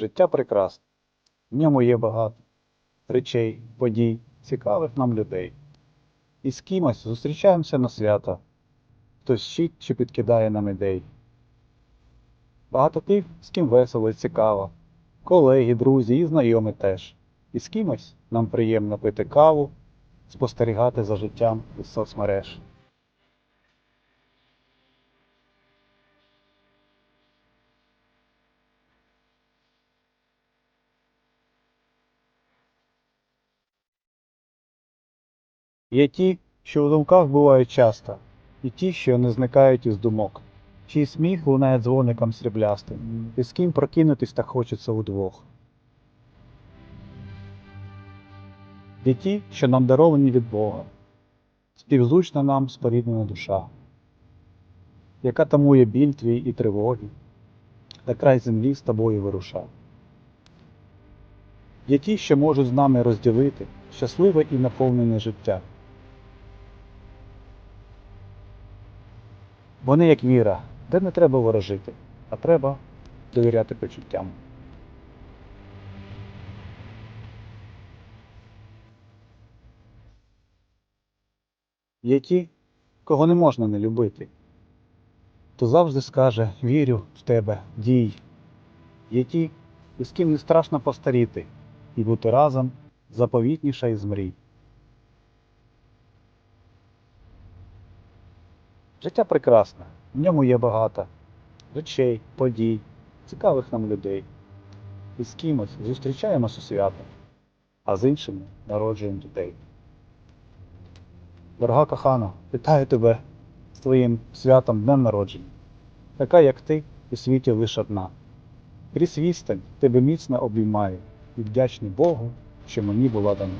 Життя прекрасне. В ньому є багато речей, подій, цікавих нам людей. І з кимось зустрічаємося на свята. Хтось вчить чи підкидає нам ідей. Багато тих, з ким весело і цікаво. Колеги, друзі і знайомі теж. І з кимось нам приємно пити каву, спостерігати за життям із соцмереж. Є ті, що в думках бувають часто, і ті, що не зникають із думок. Чий сміх лунає дзвоником сріблястим, і з ким прокинутись так хочеться удвох. Є ті, що нам даровані від Бога, співзвучна нам споріднена душа, яка тамує біль твій і тривоги, та край землі з тобою вируша. Є ті, що можуть з нами розділити щасливе і наповнене життя. Вони як віра, де не треба ворожити, а треба довіряти почуттям. Є ті, кого не можна не любити, хто завжди скаже вірю в тебе, дій. Є ті, із ким не страшно постаріти і бути разом заповітніша із мрій. Життя прекрасне, в ньому є багато речей, подій, цікавих нам людей. І з кимось зустрічаємось у свято, а з іншими народжуємо дітей. Дорога кохана, вітаю тебе з твоїм святом днем народження, така як ти у світі лише одна. Крізь відстань тебе міцно обіймаю і вдячний Богу, що мені була дана.